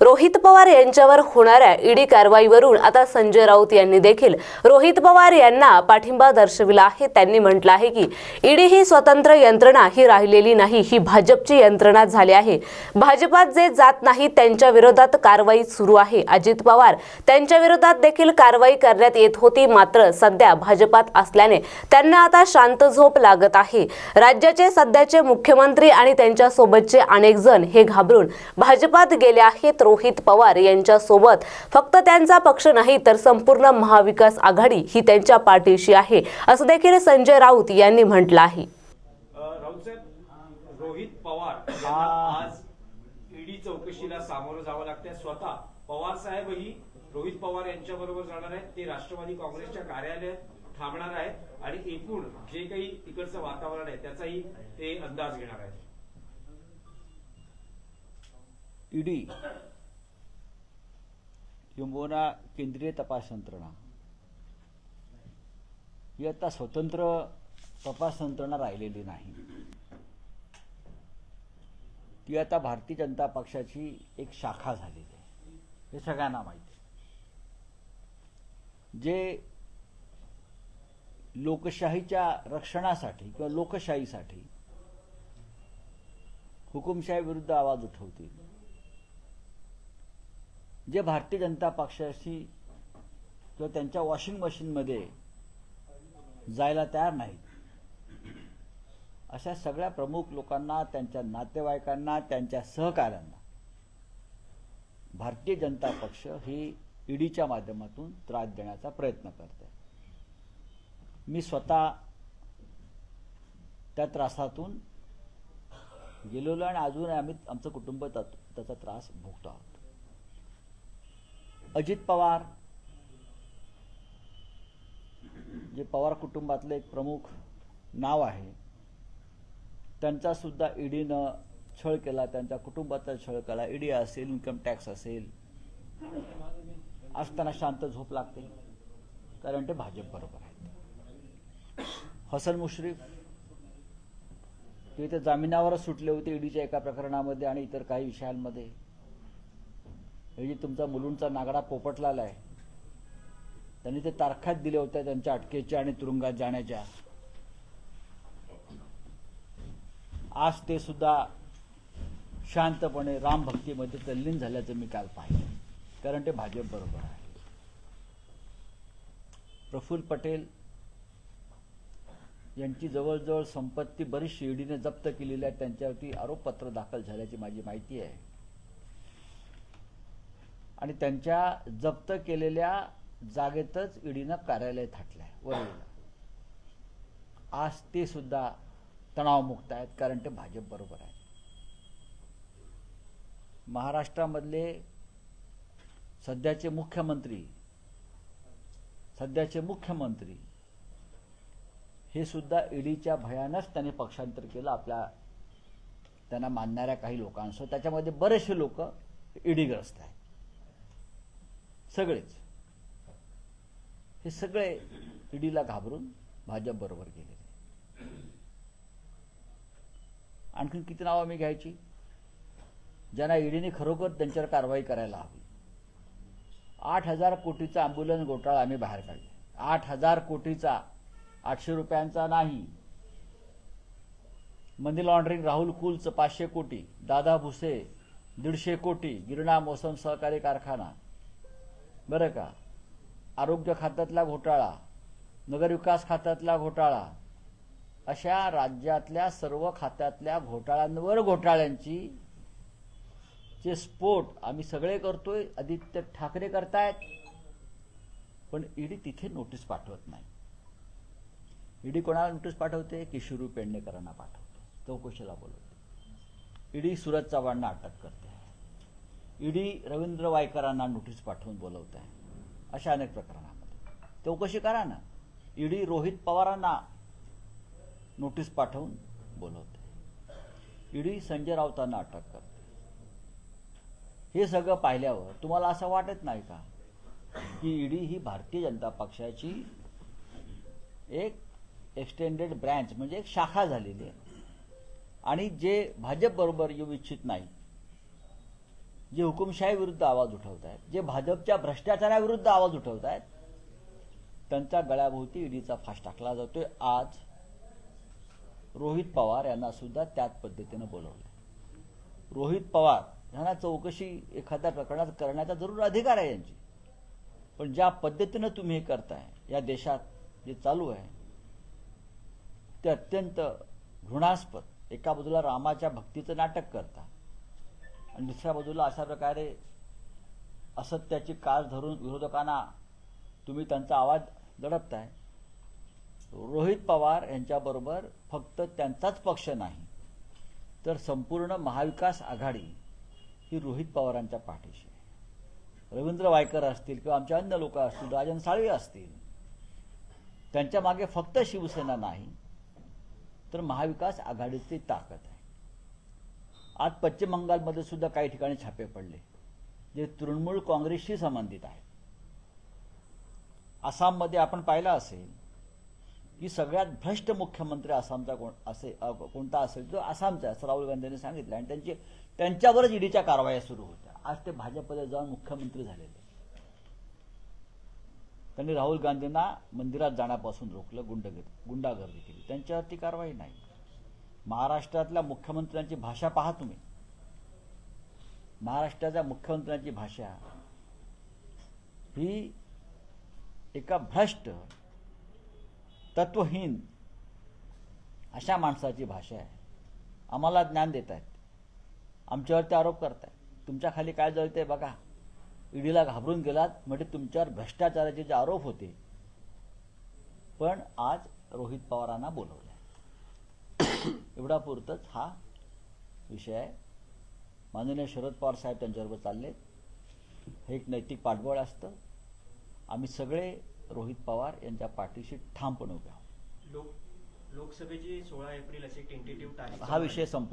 रोहित पवार यांच्यावर होणाऱ्या ईडी कारवाईवरून आता संजय राऊत यांनी देखील रोहित पवार यांना पाठिंबा दर्शविला आहे. त्यांनी म्हटलं आहे की ईडी ही स्वतंत्र यंत्रणा ही राहिलेली नाही ही भाजपची यंत्रणा झाली आहे. भाजपात जे जात नाही त्यांच्या विरोधात कारवाई सुरू आहे. अजित पवार त्यांच्या विरोधात देखील कारवाई करण्यात येत होती मात्र सध्या भाजपात असल्याने त्यांना आता शांत झोप लागत आहे. राज्याचे सध्याचे मुख्यमंत्री आणि त्यांच्या सोबतचे अनेक जण हे घाबरून भाजपात गेले आहेत. रोहित पवार यांच्या सोबत फक्त त्यांचा पक्ष नाही तर संपूर्ण महाविकास आघाडी ही त्यांच्या पाठीशी आहे असं देखील संजय राऊत यांनी म्हटलं आहे. रोहित पवार आज ईडी चौकशीला सामोरं जावं लागतंय. स्वतः पवार साहेबही रोहित पवार यांच्या बरोबर जाणार आहेत. ते राष्ट्रवादी काँग्रेसच्या कार्यालयात थांबणार आहेत आणि एकूण जे काही तिकडचं वातावरण आहे त्याचाही ते अंदाज घेणार आहेत. ईडी किंबहुना केंद्रीय तपास यंत्रणा. ही आता स्वतंत्र तपास यंत्रणा राहिलेली नाही. ती आता भारतीय जनता पक्षाची एक शाखा झालेली आहे. हे सगळ्यांना माहिती आहे. जे लोकशाहीच्या रक्षणासाठी किंवा लोकशाहीसाठी हुकुमशाही विरुद्ध आवाज उठवतील जे भारतीय जनता पक्षाशी किंवा त्यांच्या वॉशिंग मशीनमध्ये जायला तयार नाहीत. अशा सगळ्या प्रमुख लोकांना त्यांच्या नातेवाईकांना त्यांच्या सहकाऱ्यांना भारतीय जनता पक्ष ही ईडीच्या माध्यमातून त्रास देण्याचा प्रयत्न करते मी स्वतः त्या त्रासातून गेलेलो आणि अजून आम्ही आमचं कुटुंब त्यात- त्याचा त्रास भोगतो आहोत. अजित पवार. जे पवार कुटुंबातलं एक प्रमुख नाव आहे त्यांचासुद्धा ईडीनं छळ केला त्यांच्या कुटुंबाचा छळ केला. ईडी असेल इन्कम टॅक्स असेल असताना शांत झोप लागते कारण ते भाजप बरोबर आहेत. हसन मुश्रीफ ते इथे जामिनावरच सुटले होते ईडीच्या एका प्रकरणामध्ये आणि इतर काही विषयांमध्ये. हे जे तुमचा मुलुंडचा नागडा पोपटलाला आहे त्यांनी ते तारखात दिल्या होत्या त्यांच्या अटकेच्या आणि तुरुंगात जाण्याच्या. आज ते सुद्धा शांतपणे रामभक्तीमध्ये तल्लीन झाल्याचं मी काल पाहिलं. कारण ते भाजप बरोबर आहे. प्रफुल्ल पटेल यांची जवळजवळ संपत्ती बरीचशी ईडीने जप्त केलेली आहे. त्यांच्यावरती आरोपपत्र दाखल झाल्याची माझी माहिती आहे. आणि त्यांच्या जप्त केलेल्या जागेतच ईडीनं कार्यालय थाटलंय वरळीला आज ते सुद्धा तणावमुक्त आहेत कारण ते भाजप बरोबर आहेत. महाराष्ट्रामधले सध्याचे मुख्यमंत्री सध्याचे मुख्यमंत्री हे सुद्धा ईडीच्या भयानंच त्यांनी पक्षांतर केलं आपल्या त्यांना मानणाऱ्या काही लोकांसह त्याच्यामध्ये बरेचसे लोक ईडीग्रस्त आहेत. सगळेच. हे सगळे ईडीला घाबरून भाजप बरोबर गेलेले आणखीन किती नावं मी घ्यायची? ज्यांना ईडीने खरोखर त्यांच्यावर कारवाई करायला हवी. आठ हजार कोटीचा अँब्युलन्स घोटाळा आम्ही बाहेर काढले. आठ हजार कोटीचा आठशे रुपयांचा नाही. मनी लॉन्ड्रिंग राहुल कुलचं पाचशे कोटी दादा भुसे दीडशे कोटी गिरणा मोसम सहकारी कारखाना बरं का? आरोग्य खात्यातला घोटाळा नगरविकास खात्यातला घोटाळा अशा राज्यातल्या सर्व खात्यातल्या घोटाळ्यांवर घोटाळ्यांची चे स्फोट आम्ही सगळे करतोय आदित्य ठाकरे करतायत पण ईडी तिथे नोटीस पाठवत नाही. ईडी कोणाला नोटीस पाठवते? किशोरी पेडणेकरांना पाठवते. चौकशीला बोलवते. ईडी सुरज चव्हाणना अटक करते. ईडी रवींद्र वायकरांना नोटीस पाठवून बोलवत आहे अशा अनेक प्रकरणामध्ये. चौकशी करा ना. ईडी रोहित पवारांना नोटीस पाठवून बोलवते ईडी संजय राऊतांना अटक करते हे सगळं पाहिल्यावर तुम्हाला असं वाटत नाही का? की ईडी ही भारतीय जनता पक्षाची एक एक्सटेंडेड ब्रँच म्हणजे एक शाखा झालेली आहे. आणि जे भाजप बरोबर येऊ इच्छित नाही जे हुकुमशाही विरुद्ध आवाज उठवत आहेत जे भाजपच्या भ्रष्टाचाराविरुद्ध आवाज उठवत आहेत त्यांच्या गळ्याभोवती ईडीचा फास टाकला जातोय. आज रोहित पवार यांना सुद्धा त्याच पद्धतीनं बोलवलं रोहित पवार यांना चौकशी एखाद्या प्रकरणात करण्याचा जरूर अधिकार आहे यांची. पण ज्या पद्धतीनं तुम्ही हे करताय या देशात जे चालू आहे ते अत्यंत घृणास्पद. एका बाजूला रामाच्या भक्तीचं नाटक करता आणि दुसऱ्या बाजूला अशा प्रकारे असत्याची कास धरून विरोधकांना तुम्ही त्यांचा आवाज दडपताय. रोहित पवार यांच्याबरोबर फक्त त्यांचाच पक्ष नाही तर संपूर्ण महाविकास आघाडी ही रोहित पवारांच्या पाठीशी आहे. रवींद्र वायकर असतील किंवा आमच्या अन्य लोक असतील राजन साळवे असतील त्यांच्या मागे फक्त शिवसेना नाही तर महाविकास आघाडीची ताकद आहे. आज पश्चिम बंगालमध्ये सुद्धा काही ठिकाणी छापे पडले जे तृणमूल काँग्रेसशी संबंधित आहेत. आसाममध्ये आपण पाहिलं असेल की सगळ्यात भ्रष्ट मुख्यमंत्री आसामचा कोण असे कोणता असेल तो आसामचा असं राहुल गांधींनी सांगितलं. आणि त्यांची त्यांच्यावरच ईडीच्या कारवाया सुरू होत्या. आज ते भाजपमध्ये जाऊन मुख्यमंत्री झालेले. त्यांनी राहुल गांधींना मंदिरात जाण्यापासून रोखलं गुंडगिरी गुंडागर्दी केली. त्यांच्यावरती कारवाई नाही. महाराष्ट्रातल्या मुख्यमंत्र्यांची भाषा पहा तुम्ही. महाराष्ट्राच्या मुख्यमंत्र्यांची भाषा ही एका भ्रष्ट तत्वहीन अशा माणसाची भाषा आहे. आम्हाला ज्ञान देत आहेत आमच्यावरती आरोप करतायत. तुमच्या खाली काय जळते बघा. ईडीला घाबरून गेलात म्हणजे तुमच्यावर भ्रष्टाचाराचे जे आरोप होते. पण आज रोहित पवारांना बोलवलंय. एवढा पुरतच हा विषय आहे. माननीय शरद पवार साहेब त्यांच्याबरोबर चालले हे एक नैतिक पाठबळ असतं. आम्ही सगळे रोहित पवार यांच्या पाठीशी ठामपणे उभे आहोत. लोक लोकसभेची सोळा एप्रिल अशी टेंटेटिव्ह हा विषय संपू